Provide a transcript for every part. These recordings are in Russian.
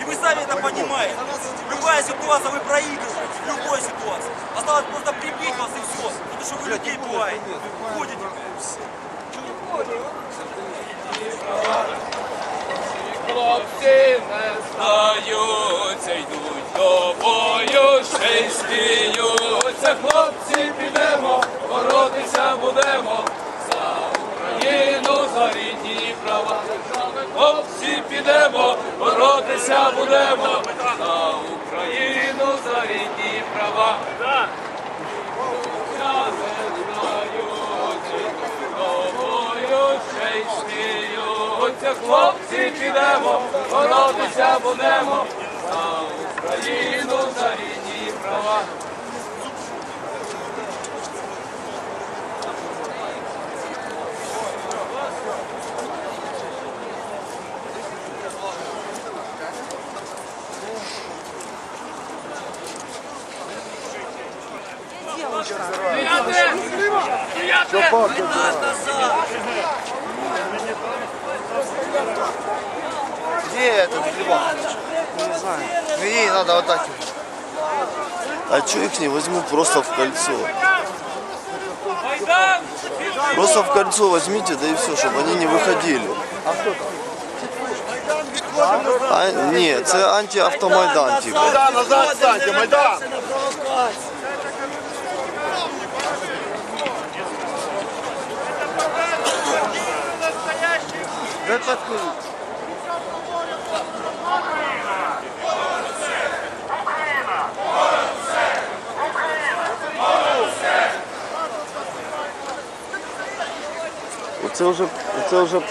И вы сами это понимаете. Любая ситуация вы проигрываете, в любой ситуации. Осталось просто прибить вас и все. Потому что вы людей бываете. Ходите. Хлопці не здаються, йдуть до бою, ще й сміються. Хлопці підемо, боротися будемо за Україну, за рідні права. Хлопці підемо, боротися будемо за Україну, за рідні права. Я не знаю, чи й сміються. Хлопці підемо, боротися будемо за Україну, за рідні права. Где этот? Не знаю. Ей надо вот так. А что их не возьму просто в кольцо? Просто в кольцо возьмите, да и все, чтобы они не выходили. А, нет, это антиавтомайдан, типа. Да, назад встаньте, Майдан! Дай подкурить. Оце вже, оце вже...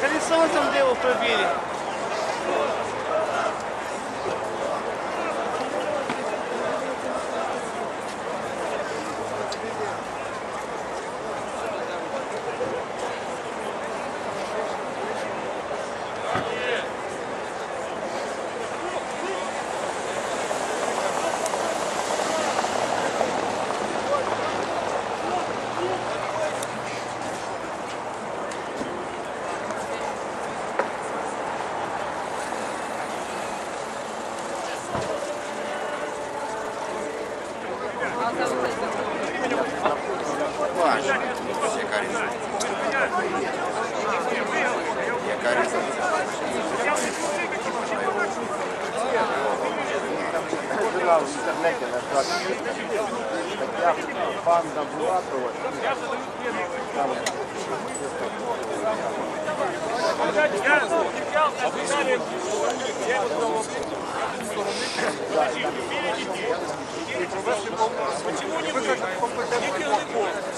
Колесо там дело пробили. В інтернеті нажати стаття банда Булатова.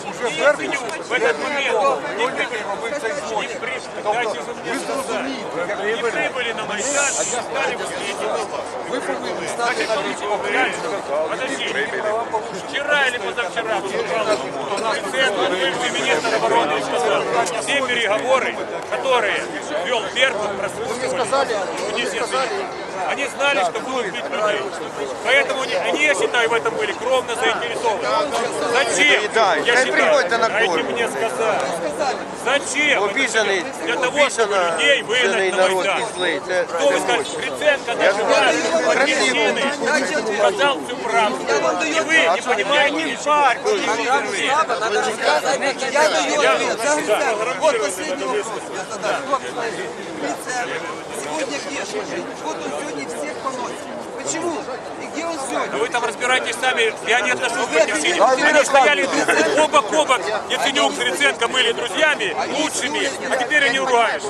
Уже Беркут в этот момент не прибыли, не прибыли, дайте же мне сказать, не прибыли на Майдан, не стали Вы Значит, подожди, вчера или позавчера Президент, бывший министр обороны, сказал, все переговоры, которые вел Беркут, прослушивали, они знали, что будут бить людей. Поэтому они, они, я считаю, в этом были кровно заинтересованы. Зачем? Я считаю, на дайте корм. мне сказать. Зачем? Обіжений, Для того, чтобы обіжена, людей выгнать обіжений на народ Майдан. і злий. Це, Кто вы це скажете? мощь. Гриценко даже раз Аргентины сказал всю правду. И вы не понимаете ничего. Я даю ответ. За Гриценко. Вот последний вопрос. Я задаю. Вот, Гриценко. Сегодня где служит? Вот он сегодня всех поносит. Почему? И где он сегодня? вы там разбирайтесь сами, я не отношусь к Яценюку. Они стояли друг бок о бок, Яценюк с Гриценко были друзьями, лучшими, а теперь они ругаются.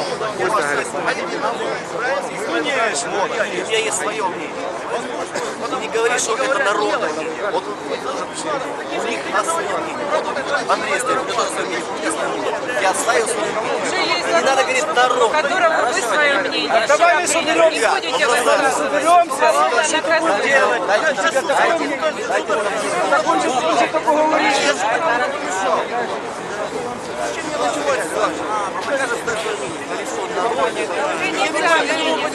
про Майдан. Конечно, у тебя есть свое мнение. Ты не говори, что это народное мнение. Вот у них нас свое мнение. Вот Андрей него тоже свое мнение, у меня свое мнение. Я отстаю свое мнение. Не надо говорить народ. которого вы свое мнение. Давай мы соберемся. Не будете в этом соберемся.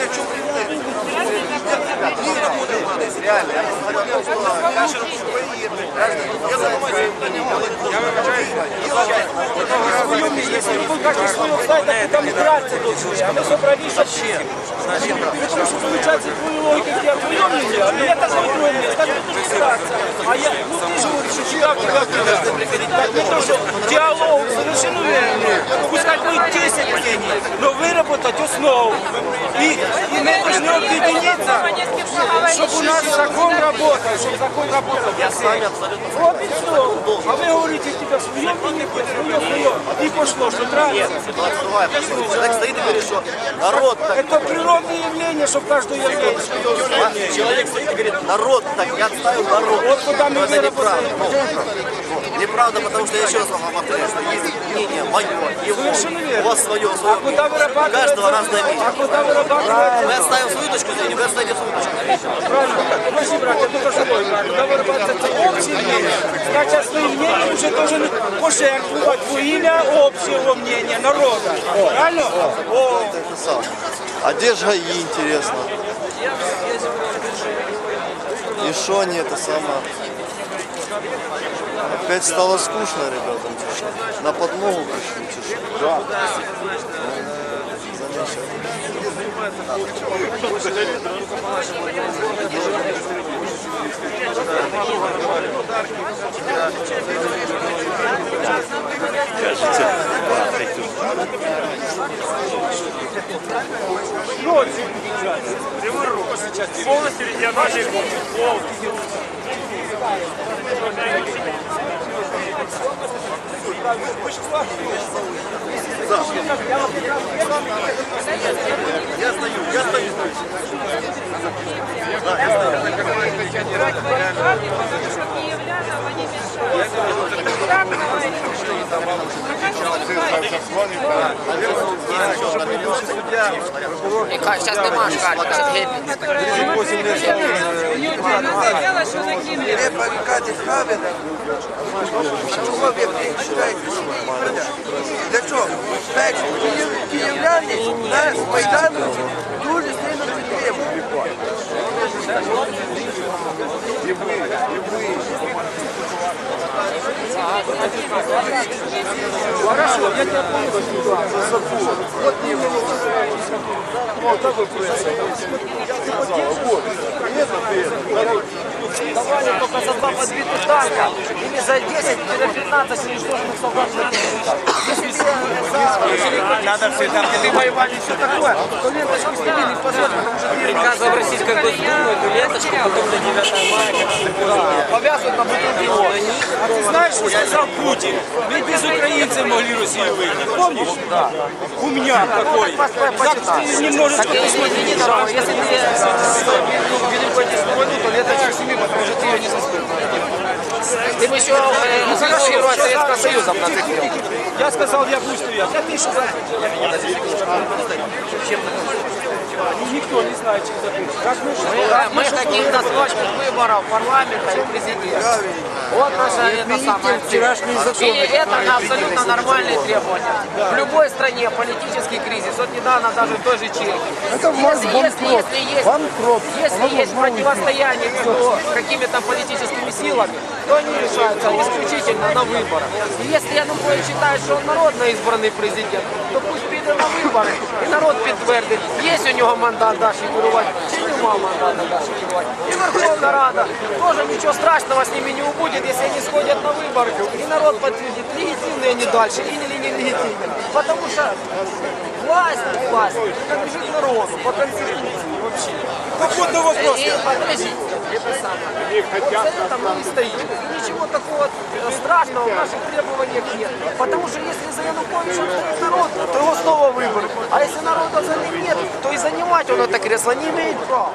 Делать. Реально, я говорю о том, что наши военные граждане, я занимаюсь Потому что получается твою логику я твоем мнение, а меня тоже твое мнение. Так это не ситуация. А я, ну ты же говоришь, что как ты, как ты, Так не то, что диалог совершенно верно. Пускай будет 10 мнений, но выработать основу. И, и мы должны объединиться, чтобы у нас закон работал, чтобы закон работал. Абсолютно Вот и все. А вы говорите, тебя свое мнение, свое, свое. И пошло, что нравится. Давай, Человек стоит и говорит, что народ так... Это природное явление, чтобы каждый явление Человек стоит и говорит, народ так, я отставил народ. Вот куда мы это выработали. Неправда. Потому что я еще раз вам повторяю, что есть мнение мое, его, у вас свое, А свое куда мнение. У каждого разное А мнение. куда вырабатывается? Мы отставим свою точку зрения, вы отставите свою точку зрения. Правильно. Подожди, брат, я только говорю, брат. Куда вырабатывается общее мнение, значит, своим мнением уже должен пожертвовать во имя общего мнения народа. Правильно? О, Это. А где ж ГАИ, интересно? И что они это самое? Опять стало скучно ребятам, що? На подмогу пришли, що? Да. Полностью региональный футбол. Thank you. Я стою, я стою. Сейчас нема шкафа, сейчас Где баррикады ставят? Чого ви приїжджаєте сюди? Для чого? Перше, київляні нас майдан дуже сильно підтримують. Хорошо, я тебя помню, за забор. Вот не Вот так вот, вот, вот, вот, вот, вот, вот, вот, Давали только за два подбитых танка или за 10-15 уничтоженных солдат. Если бы надо все там, где воевали, все такое, то ленточку снимили, позор, потому что Российской Госдумы эту ленточку потом на 9 мая повязывают на бутылке А ты знаешь, что сказал Путин? Мы без украинцев могли Россию выиграть. Помнишь? Да. Умняк такой. Так ты. Извини, дорогой, если ты Великую Отечественную войну, то сними, потому что ты ее не заслужил. Ты бы еще э, заслужил героя Советского Союза нацепил. Я сказал, я стоять. Я ты сказал. Ну, никто не знает, чем. Как мы Мы, мы хотим досрочных выборов парламента и президента. Вот наша это самое. И это абсолютно нормальные требования. В любой стране политический кризис. Вот недавно даже в той же Чехии. Это если, если, если есть, если есть противостояние между какими-то политическими силами, то они решаются исключительно на выборах. И если Янукович считает, что он народно избранный президент, то пусть піде на вибори. І народ підтвердить, є у нього мандат далі керувати, чи нема мандата далі керувати. І Верховна Рада тоже ничего страшного с ними не убудет, если они сходят на выборы. И народ подтвердит, легитимные они дальше или нелегитимные. Потому что власть, власть принадлежит народу по Конституции вообще. Попутный вопрос. И, подожди, это самое. Вот за это мы и стоим. И ничего такого э, страшного в наших требованиях нет. Потому что если за Януковича стоит народ, то его снова выборы. А если народа за ним нет, то и занимать он это кресло не имеет права.